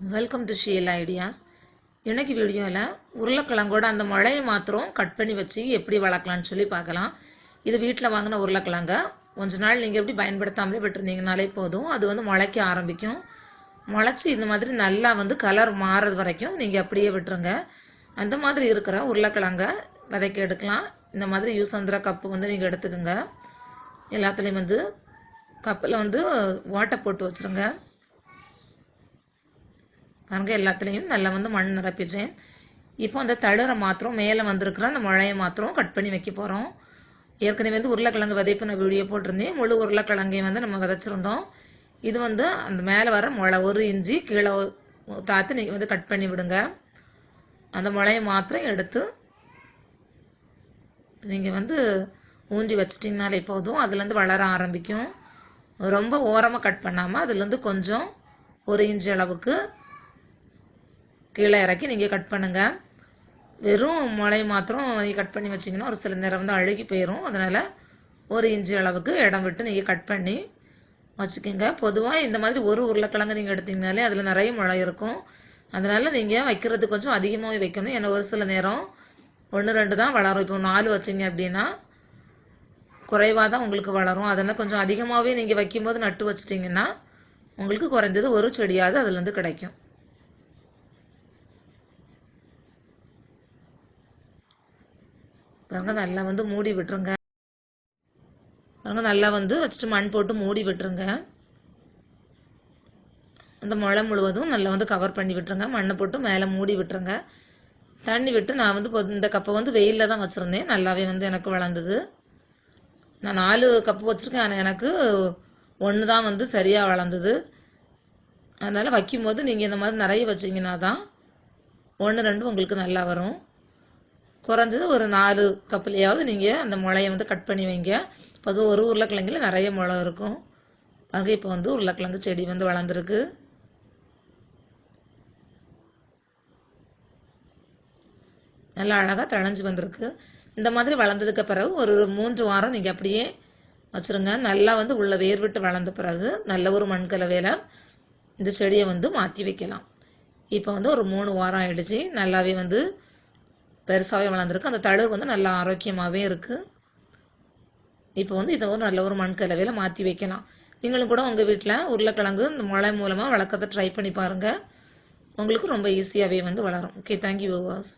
Welcome to Sheel ideas இன்னைக்கு வீடியோவில் உருளைக்கிழங்கோட அந்த முளையை மாத்திரம் கட் பண்ணி வச்சு எப்படி வளர்க்கலாம்னு சொல்லி பார்க்கலாம். இது வீட்டில் வாங்கின உருளைக்கிழங்க. கொஞ்ச நாள் நீங்கள் எப்படி பயன்படுத்தாமலே விட்டுருந்தீங்கனாலே போதும். அது வந்து முளைக்க ஆரம்பிக்கும். முளைச்சி இந்த மாதிரி நல்லா வந்து கலர் மாறுறது வரைக்கும் நீங்கள் அப்படியே விட்டுருங்க. அந்த மாதிரி இருக்கிற உருளைக்கிழங்க விதைக்க எடுக்கலாம். இந்த மாதிரி யூஸ் ஆந்திர கப்பு வந்து நீங்கள் எடுத்துக்கோங்க. எல்லாத்துலேயும் வந்து கப்பில் வந்து ஓட்டை போட்டு வச்சுருங்க. பாருங்க எல்லாத்துலேயும் நல்லா வந்து மண் நிரப்பிடுறேன் இப்போ அந்த தழுரை மாத்திரம் மேலே வந்திருக்கிற அந்த முளையை மாத்திரம் கட் பண்ணி வைக்க போகிறோம் ஏற்கனவே வந்து உருளைக்கிழங்கு விதைப்பு நான் வீடியோ போட்டிருந்தேன். முழு உருளைக்கிழங்கையும் வந்து நம்ம விதைச்சிருந்தோம். இது வந்து அந்த மேலே வர முளை ஒரு இஞ்சி கீழே தாத்து நீங்கள் வந்து கட் பண்ணி விடுங்க. அந்த முளையை மாத்திரம் எடுத்து நீங்கள் வந்து ஊஞ்சி வச்சிட்டிங்கனாலே போதும். அதுலேருந்து வளர ஆரம்பிக்கும். ரொம்ப ஓரமாக கட் பண்ணாமல் அதுலேருந்து கொஞ்சம் ஒரு இன்ச் அளவுக்கு கீழே இறக்கி நீங்கள் கட் பண்ணுங்கள் வெறும் முளை மாத்திரம் நீங்கள் கட் பண்ணி வச்சிங்கன்னா ஒரு சில நேரம் வந்து அழுகி போயிடும் அதனால் ஒரு இன்ச்சு அளவுக்கு இடம் விட்டு நீங்கள் கட் பண்ணி வச்சுக்கோங்க. பொதுவாக இந்த மாதிரி ஒரு உருளைக்கிழங்கு நீங்கள் எடுத்திங்கனாலே அதில் நிறைய முளை இருக்கும். அதனால் நீங்கள் வைக்கிறது கொஞ்சம் அதிகமாகவே வைக்கணும். ஏன்னா ஒரு சில நேரம் ஒன்று ரெண்டு தான் வளரும். இப்போ நாலு வச்சிங்க அப்படின்னா குறைவாக தான் உங்களுக்கு வளரும். அதெல்லாம் கொஞ்சம் அதிகமாகவே நீங்கள் வைக்கும்போது நட்டு வச்சிட்டிங்கன்னா உங்களுக்கு குறைந்தது ஒரு செடியாவது அதுலேருந்து கிடைக்கும். பாருங்க நல்லா வந்து மூடி விட்டுருங்க. பாருங்க நல்லா வந்து வச்சுட்டு மண் போட்டு மூடி விட்டுருங்க. அந்த முளை முழுவதும் நல்லா வந்து கவர் பண்ணி விட்டுருங்க. மண்ணை போட்டு மேலே மூடி விட்டுருங்க. தண்ணி விட்டு நான் வந்து இந்த கப்பை வந்து வெயிலில் தான் வச்சுருந்தேன். நல்லாவே வந்து எனக்கு வளர்ந்தது. நான் நாலு கப்பு வச்சுருக்கேன். ஆனால் எனக்கு ஒன்று தான் வந்து சரியாக வளர்ந்தது. அதனால் வைக்கும்போது நீங்கள் இந்த மாதிரி நிறைய வச்சிங்கன்னா தான் ஒன்று ரெண்டு உங்களுக்கு நல்லா வரும். குறைஞ்சது ஒரு நாலு கப்புலையாவது நீங்கள் அந்த முளையை வந்து கட் பண்ணி வைங்க. பொதுவாக ஒரு உருளைக்கிழங்கில் நிறைய முளை இருக்கும். பாருங்கள் இப்போ வந்து உருளைக்கிழங்கு செடி வந்து வளர்ந்துருக்கு. நல்லா அழகாக தழைஞ்சு வந்திருக்கு. இந்த மாதிரி வளர்ந்ததுக்கு பிறகு ஒரு மூன்று வாரம் நீங்கள் அப்படியே வச்சுருங்க. நல்லா வந்து உள்ளே வேர் விட்டு வளர்ந்த பிறகு நல்ல ஒரு மண் கலவையில் இந்த செடியை வந்து மாற்றி வைக்கலாம். இப்போ வந்து ஒரு மூணு வாரம் ஆகிடுச்சு நல்லாவே வந்து பெருசாகவே வளர்ந்துருக்கு. அந்த தழுவு வந்து நல்லா ஆரோக்கியமாகவே இருக்குது இப்போ வந்து இதை ஒரு நல்ல ஒரு மண் கலவையில் மாற்றி வைக்கலாம். நீங்களும் கூட உங்கள் வீட்டில் உருளைக்கிழங்கு இந்த மழை மூலமாக வளர்க்கறத ட்ரை பண்ணி பாருங்கள் உங்களுக்கு ரொம்ப ஈஸியாகவே வந்து வளரும். Okay thank you was